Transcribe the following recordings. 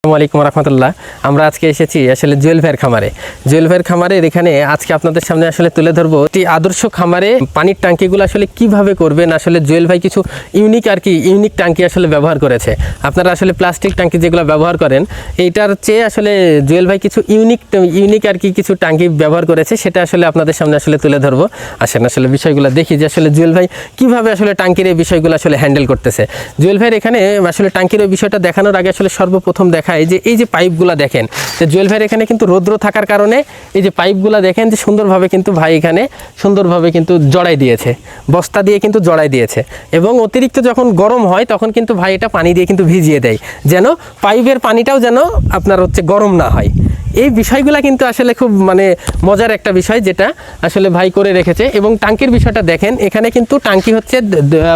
আসসালামু আলাইকুম রহমতুল্লাহ। আমরা আজকে এসেছি আসলে জুয়েল ভাইয়ের খামারে। জুয়েল ভাইয়ের খামারের এখানে আজকে আপনাদের সামনে আসলে তুলে ধরবো একটি আদর্শ খামারে পানির ট্যাঙ্কিগুলো আসলে কীভাবে করবেন, আসলে জুয়েল ভাই কিছু ইউনিক আর কি ইউনিক ট্যাঙ্কি আসলে ব্যবহার করেছে। আপনারা আসলে প্লাস্টিক ট্যাঙ্কি যেগুলো ব্যবহার করেন, এইটার চেয়ে আসলে জুয়েল ভাই কিছু ইউনিক ইউনিক আর কি কিছু ট্যাঙ্কি ব্যবহার করেছে, সেটা আসলে আপনাদের সামনে আসলে তুলে ধরবো। আসেন আসলে বিষয়গুলো দেখি যে আসলে জুয়েল ভাই কীভাবে আসলে ট্যাঙ্কির এই বিষয়গুলো আসলে হ্যান্ডেল করতেছে। জুয়েল ভাইয়ের এখানে আসলে ট্যাঙ্কির ওই বিষয়টা দেখানোর আগে আসলে সর্বপ্রথম দেখায় যে, এই যে পাইপগুলো দেখেন যে জুয়েল ভাইয়ের এখানে কিন্তু রৌদ্র থাকার কারণে এই যে পাইপগুলো দেখেন যে সুন্দরভাবে কিন্তু ভাই এখানে সুন্দরভাবে কিন্তু জড়াই দিয়েছে, বস্তা দিয়ে কিন্তু জড়াই দিয়েছে এবং অতিরিক্ত যখন গরম হয় তখন কিন্তু ভাই এটা পানি দিয়ে কিন্তু ভিজিয়ে দেয়, যেন পাইপের পানিটাও যেন আপনার হচ্ছে গরম না হয়। এই বিষয়গুলো কিন্তু আসলে খুব মানে মজার একটা বিষয় যেটা আসলে ভাই করে রেখেছে এবং টাঙ্কির বিষয়টা দেখেন, এখানে কিন্তু টাঙ্কি হচ্ছে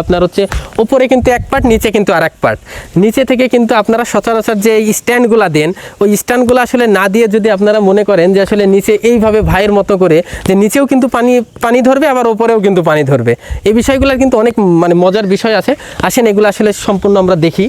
আপনার হচ্ছে ওপরে কিন্তু এক পার্ট, নিচে কিন্তু আর এক পার্ট। নিচে থেকে কিন্তু আপনারা সচরাচর যে স্ট্যান্ডগুলো দেন, ওই স্ট্যান্ডগুলো আসলে না দিয়ে যদি আপনারা মনে করেন যে আসলে নিচে এইভাবে ভাইয়ের মতো করে, যে নিচেও কিন্তু পানি পানি ধরবে, আবার ওপরেও কিন্তু পানি ধরবে। এই বিষয়গুলোর কিন্তু অনেক মানে মজার বিষয় আছে। আসেন, এগুলো আসলে সম্পূর্ণ আমরা দেখি।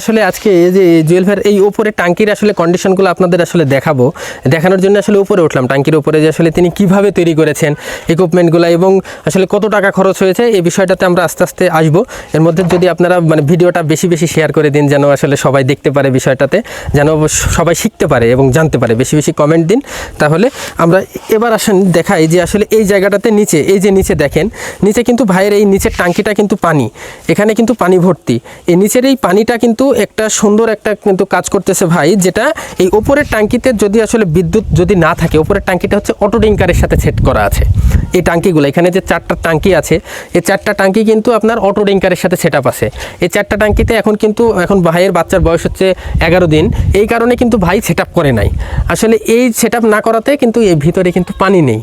আসলে আজকে এই যে জুয়েল ভাইয়ের এই ওপরে টাঙ্কির আসলে কন্ডিশনগুলো আপনাদের আসলে দেখাবো। দেখানোর জন্য আসলে উপরে উঠলাম। টাঙ্কির উপরে যে আসলে তিনি কীভাবে তৈরি করেছেন ইকুইপমেন্টগুলো এবং আসলে কত টাকা খরচ হয়েছে, এই বিষয়টাতে আমরা আস্তে আস্তে আসব। এর মধ্যে যদি আপনারা মানে ভিডিওটা বেশি বেশি শেয়ার করে দিন, যেন আসলে সবাই দেখতে পারে বিষয়টাতে, যেন সবাই শিখতে পারে এবং জানতে পারে। বেশি বেশি কমেন্ট দিন। তাহলে আমরা এবার আসেন, দেখাই যে আসলে এই জায়গাটাতে নিচে, এই যে নিচে দেখেন, নিচে কিন্তু ভাইয়ের এই নিচের টাঙ্কিটা কিন্তু পানি। এখানে কিন্তু পানি ভর্তি। এই নিচের এই পানিটা কিন্তু একটা সুন্দর একটা কিন্তু কাজ করতেছে ভাই, যেটা এই ওপরের টাঙ্কিতে যদি আসলে বিদ্যুৎ যদি না থাকে উপরের ট্যাঙ্কিটা হচ্ছে অটো ডিঙ্কারের সাথে সেট করা আছে। এই টাঙ্কিগুলো, এখানে যে চারটা টাঙ্কি আছে, এই চারটা টাঙ্কি কিন্তু আপনার অটো ডিঙ্কারের সাথে সেট আছে। এই চারটা টাঙ্কিতে এখন কিন্তু, এখন ভাইয়ের বাচ্চার বয়স হচ্ছে এগারো দিন, এই কারণে কিন্তু ভাই সেট করে নাই। আসলে এই সেট না করাতে কিন্তু এই ভিতরে কিন্তু পানি নেই।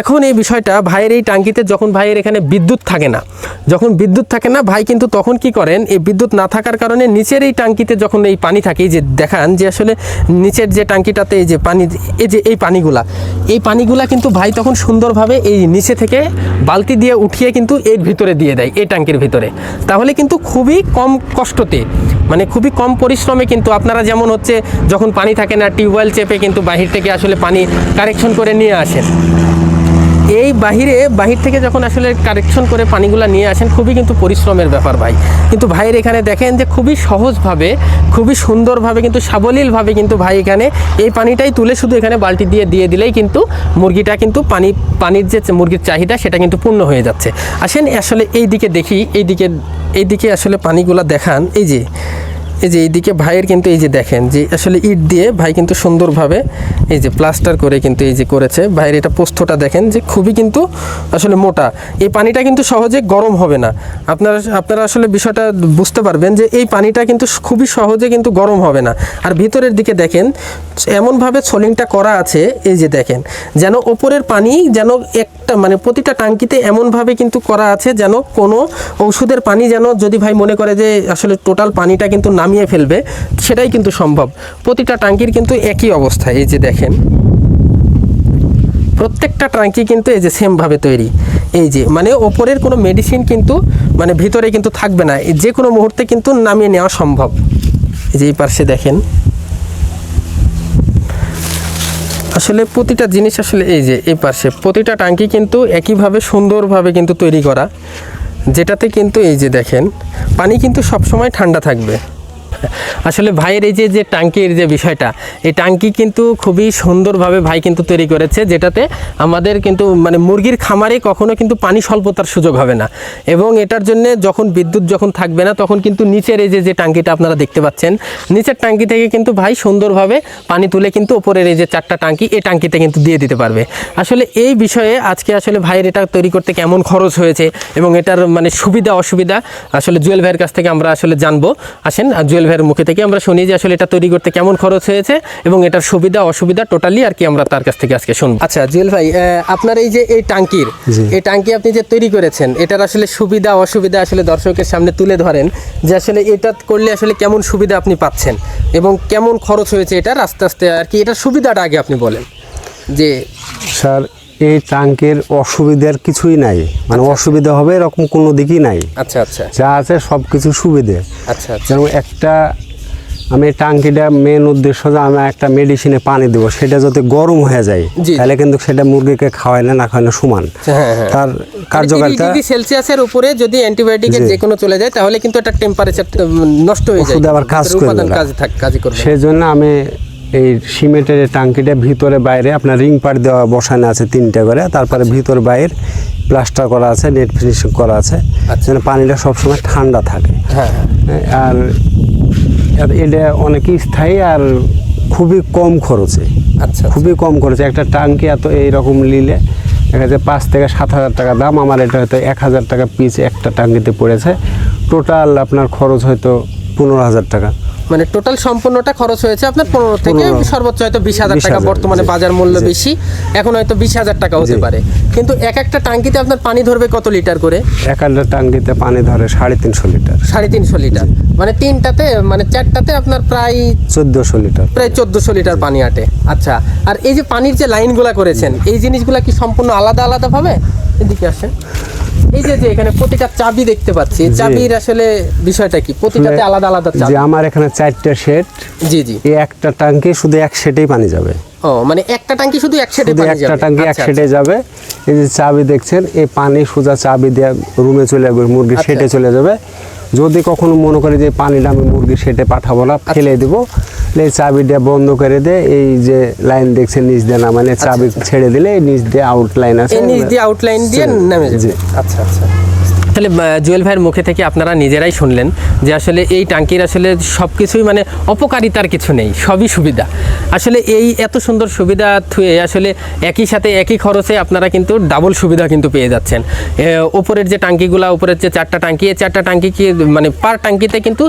এখন এই বিষয়টা, ভাইয়ের এই টাঙ্কিতে যখন ভাইয়ের এখানে বিদ্যুৎ থাকে না, যখন বিদ্যুৎ থাকে না, ভাই কিন্তু তখন কি করেন, এই বিদ্যুৎ না থাকার কারণে নিচের এই টাঙ্কিতে যখন এই পানি থাকে যে দেখান যে আসলে নিচের যে টাঙ্কিটাতে এই যে পানি, এই যে এই পানিগুলা এই পানিগুলা কিন্তু ভাই তখন সুন্দরভাবে এই নিচে থেকে বালতি দিয়ে উঠিয়ে কিন্তু এর ভিতরে দিয়ে দেয়, এই ট্যাঙ্কির ভিতরে। তাহলে কিন্তু খুবই কম কষ্টতে মানে খুবই কম পরিশ্রমে কিন্তু আপনারা যেমন হচ্ছে যখন পানি থাকে না, টিউবওয়েল চেপে কিন্তু বাহির থেকে আসলে পানি কারেকশন করে নিয়ে আসেন। এই বাহিরে, বাহির থেকে যখন আসলে কারেকশন করে পানিগুলো নিয়ে আসেন, খুবই কিন্তু পরিশ্রমের ব্যাপার ভাই। কিন্তু ভাইয়ের এখানে দেখেন যে খুবই সহজভাবে, খুবই সুন্দরভাবে কিন্তু, সাবলীলভাবে কিন্তু ভাই এখানে এই পানিটাই তুলে শুধু এখানে বালতি দিয়ে দিয়ে দিলেই কিন্তু মুরগিটা কিন্তু পানি, পানির যে মুরগির চাহিদা সেটা কিন্তু পূর্ণ হয়ে যাচ্ছে। আসেন, আসলে এই দিকে দেখি এই দিকে এই দিকে আসলে পানিগুলো দেখান। এই যে এই যে এইদিকে ভাইয়ের কিন্তু এই যে দেখেন যে আসলে ইট দিয়ে ভাই কিন্তু সুন্দরভাবে এই যে প্লাস্টার করে কিন্তু এই যে করেছে। ভাইয়ের এটা পোস্তটা দেখেন যে খুবই কিন্তু আসলে মোটা। এই পানিটা কিন্তু সহজে গরম হবে না। আপনারা আপনারা আসলে বিষয়টা বুঝতে পারবেন যে এই পানিটা কিন্তু খুবই সহজে কিন্তু গরম হবে না। আর ভিতরের দিকে দেখেন, এমনভাবে সোলিংটা করা আছে, এই যে দেখেন, যেন ওপরের পানি যেন একটা মানে প্রতিটা টাঙ্কিতে এমনভাবে কিন্তু করা আছে যেন কোনো ওষুধের পানি যেন যদি ভাই মনে করে যে আসলে টোটাল পানিটা কিন্তু নামিয়ে ফেলবে, সেটাই কিন্তু সম্ভব। প্রতিটা টাঙ্কির কিন্তু একই অবস্থা, এই যে দেখেন। প্রত্যেকটা ট্যাঙ্কি কিন্তু এই যে সেমভাবে তৈরি। এই যে মানে ওপরের কোনো মেডিসিন কিন্তু মানে ভিতরে কিন্তু থাকবে না। যে কোনো মুহূর্তে কিন্তু নামিয়ে নেওয়া সম্ভব। এই যে এই পাশে দেখেন। আসলে প্রতিটা জিনিস আসলে এই যে, এই পাশে প্রতিটা টাঙ্কি কিন্তু একইভাবে সুন্দরভাবে কিন্তু তৈরি করা। যেটাতে কিন্তু এই যে দেখেন, পানি কিন্তু সবসময় ঠান্ডা থাকবে। আসলে ভাইয়ের এই যে যে টাঙ্কির যে বিষয়টা, এই টাঙ্কি কিন্তু খুবই সুন্দরভাবে ভাই কিন্তু তৈরি করেছে, যেটাতে আমাদের কিন্তু মানে মুরগির খামারে কখনো কিন্তু পানি স্বল্পতার সুযোগ হবে না। এবং এটার জন্য যখন বিদ্যুৎ যখন থাকবে না, তখন কিন্তু নিচের এই যে যে টাঙ্কিটা আপনারা দেখতে পাচ্ছেন, নিচের টাঙ্কি থেকে কিন্তু ভাই সুন্দরভাবে পানি তুলে কিন্তু ওপরের এই যে চারটা টাঙ্কি, এই টাঙ্কিতে কিন্তু দিয়ে দিতে পারবে। আসলে এই বিষয়ে আজকে আসলে ভাইয়ের এটা তৈরি করতে কেমন খরচ হয়েছে এবং এটার মানে সুবিধা, অসুবিধা, আসলে জুয়েল ভাইয়ের কাছ থেকে আমরা আসলে জানব। আসেন জুয়েল ভাইয়ের মুখে থেকে আমরা শুনি যে আসলে এটা তৈরি করতে কেমন খরচ হয়েছে এবং এটার সুবিধা অসুবিধা টোটালি আর কি আমরা তার কাছ থেকে আজকে শুনব। আচ্ছা জুয়েল ভাই আপনার এই যে এই টাঙ্কির এই টাঙ্কি আপনি যে তৈরি করেছেন এটার আসলে সুবিধা অসুবিধা আসলে দর্শকের সামনে তুলে ধরেন যে আসলে এটা করলে আসলে কেমন সুবিধা আপনি পাচ্ছেন এবং কেমন খরচ হয়েছে এটার? আস্তে আস্তে আর কি এটার সুবিধাটা আগে আপনি বলেন যে স্যার এই ট্যাঙ্কের অসুবিধার কিছুই নাই। মানে অসুবিধা হবে এরকম কোনো দিকই নাই। আচ্ছা আচ্ছা। যা আছে সব কিছু সুবিধে। আচ্ছা আচ্ছা। যেমন একটা আমি এই টাঙ্কিটা মেন উদ্দেশ্য যে আমি একটা মেডিসিনে পানি দেবো সেটা যদি গরম হয়ে যায়। তাহলে কিন্তু সেটা মুরগিকে খাওয়াইলে না খাওয়াইলে সমান। হ্যাঁ, হ্যাঁ। তার কার্যকারিতা ডিগ্রি সেলসিয়াসের উপরে যদি অ্যান্টিবায়োটিকের জি। যে কোনো চলে যায় তাহলে কিন্তু একটা টেম্পারেচার নষ্ট হয়ে যায়। ওষুধে আবার কাজ করবে না। কাজ করবে সেই জন্য আমি এই সিমেন্টের টাঙ্কিটা ভিতরে বাইরে আপনার রিং পাট দেওয়া বসানো আছে তিনটা করে তারপরে ভিতর বাইরে প্লাস্টার করা আছে নেট ফিনিশিং করা আছে আচ্ছা। যেন পানিটা সবসময় ঠান্ডা থাকে। হ্যাঁ হ্যাঁ। আর এটা অনেক স্থায়ী আর খুবই কম খরচে। আচ্ছা খুবই কম খরচে। একটা টাঙ্কি এত এইরকম নিলে দেখা যাচ্ছে পাঁচ থেকে সাত হাজার টাকা দাম। আমার এটা হয়তো এক হাজার টাকা পিস একটা টাঙ্কিতে পড়েছে। টোটাল আপনার খরচ হয়তো পনেরো হাজার টাকা। মানে টোটাল সম্পূর্ণটা খরচ হয়েছে আপনার পনেরো থেকে সর্বোচ্চ হয়তো বিশ হাজার টাকা বর্তমানে বাজার মূল্য বেশি। এখন হয়তো বিশ হাজার টাকা হতে পারে। কিন্তু এক একটা টাঙ্কিতে আপনার পানি ধরবে কত লিটার করে? এক একটা টাঙ্কিতে পানি ধরে সাড়ে তিনশো লিটার। সাড়ে তিনশো লিটার। মানে তিনটাতে মানে চারটাতে আপনার প্রায় চোদ্দোশো লিটার। প্রায় চোদ্দশো লিটার পানি আটে। আচ্ছা আর এই যে পানির যে লাইনগুলা করেছেন এই জিনিসগুলা কি সম্পূর্ণ আলাদা আলাদা ভাবে এদিকে আসেন। এই যে যে এখানে প্রতিটা চাবি দেখতে পাচ্ছি চাবির আসলে বিষয়টা কি? প্রতিটাতে আলাদা আলাদা চাবি। আমার এখানে চারটে জি জি। এই একটা টাঙ্কি শুধু এক পানি যাবে। ও মানে একটা টাঙ্কি শুধু এক সেটে পানি একটা যাবে? টাঙ্কি এক আচ্ছা, সেটে যাবে। এই যে চাবি দেখছেন এই পানি সোজা চাবি দিয়ে রুমে চলে যাবে মুরগির আচ্ছা। সেটে চলে যাবে। যদি কখনো মনে করি যে পানিটা আমি মুরগির সেটে পাঠাবো না আচ্ছা। ফেলে দিব। এই চাবিটা বন্ধ করে দিয়ে এই যে লাইন দেখছেন নিচ দিয়ে না মানে চাবি ছেড়ে দিলে এই নিচ দিয়ে আউট লাইন আছে আচ্ছা। এই নিচ দিয়ে আউটলাইন দিয়ে জি, নেমে যাবে জি। আচ্ছা আচ্ছা তাহলে জুয়েল ভাইয়ের মুখে থেকে আপনারা নিজেরাই শুনলেন যে আসলে এই টাঙ্কির আসলে সব কিছুই মানে অপকারিতার কিছু নেই, সবই সুবিধা। আসলে এই এত সুন্দর সুবিধা থুয়ে আসলে একই সাথে একই খরচে আপনারা কিন্তু ডাবল সুবিধা কিন্তু পেয়ে যাচ্ছেন। ওপরের যে টাঙ্কিগুলা উপরের যে চারটা টাঙ্কি, এই চারটা টাঙ্কি কি মানে পার টাঙ্কিতে কিন্তু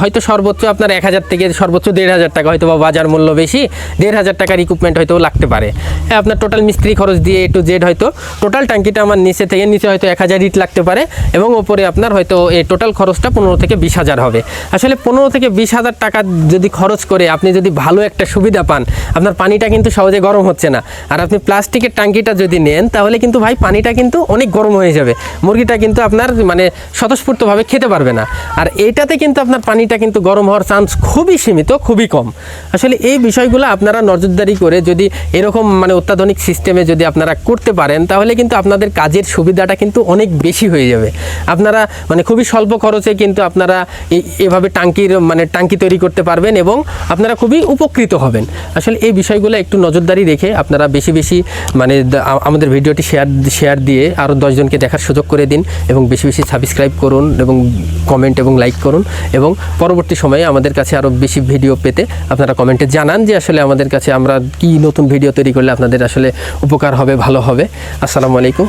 হয়তো সর্বোচ্চ আপনার এক হাজার থেকে সর্বোচ্চ দেড় হাজার টাকা হয়তো বা বাজার মূল্য বেশি, দেড় হাজার টাকার ইকুইপমেন্ট হয়তো লাগতে পারে। আপনার টোটাল মিস্ত্রি খরচ দিয়ে এ টু জেড হয়তো টোটাল টাঙ্কিটা আমার নিচে থেকে, নিচে হয়তো এক হাজার ইট লাগতে পারে। এবং ওপরে আপনার হয়তো এই টোটাল খরচটা পনেরো থেকে বিশ হাজার হবে। আসলে পনেরো থেকে বিশ হাজার টাকা যদি খরচ করে আপনি যদি ভালো একটা সুবিধা পান, আপনার পানিটা কিন্তু সহজে গরম হচ্ছে না। আর আপনি প্লাস্টিকের টাঙ্কিটা যদি নেন, তাহলে কিন্তু ভাই পানিটা কিন্তু অনেক গরম হয়ে যাবে। মুরগিটা কিন্তু আপনার মানে স্বতঃস্ফূর্তভাবে খেতে পারবে না। আর এইটাতে কিন্তু আপনার পানিটা কিন্তু গরম হওয়ার চান্স খুবই সীমিত, খুবই কম। আসলে এই বিষয়গুলো আপনারা নজরদারি করে যদি এরকম মানে অত্যাধুনিক সিস্টেমে যদি আপনারা করতে পারেন, তাহলে কিন্তু আপনাদের কাজের সুবিধাটা কিন্তু অনেক বেশি হয়ে যাবে। আপনারা মানে খুবই স্বল্প খরচে কিন্তু আপনারা এভাবে টাঙ্কির মানে টাঙ্কি তৈরি করতে পারবেন এবং আপনারা খুবই উপকৃত হবেন। আসলে এই বিষয়গুলো একটু নজরদারি রেখে আপনারা বেশি বেশি মানে আমাদের ভিডিওটি শেয়ার শেয়ার দিয়ে আরও দশজনকে দেখার সুযোগ করে দিন এবং বেশি বেশি সাবস্ক্রাইব করুন এবং কমেন্ট এবং লাইক করুন এবং পরবর্তী সময়ে আমাদের কাছে আরও বেশি ভিডিও পেতে আপনারা কমেন্টে জানান যে আসলে আমাদের কাছে আমরা কি নতুন ভিডিও তৈরি করলে আপনাদের আসলে উপকার হবে, ভালো হবে। আসসালামু আলাইকুম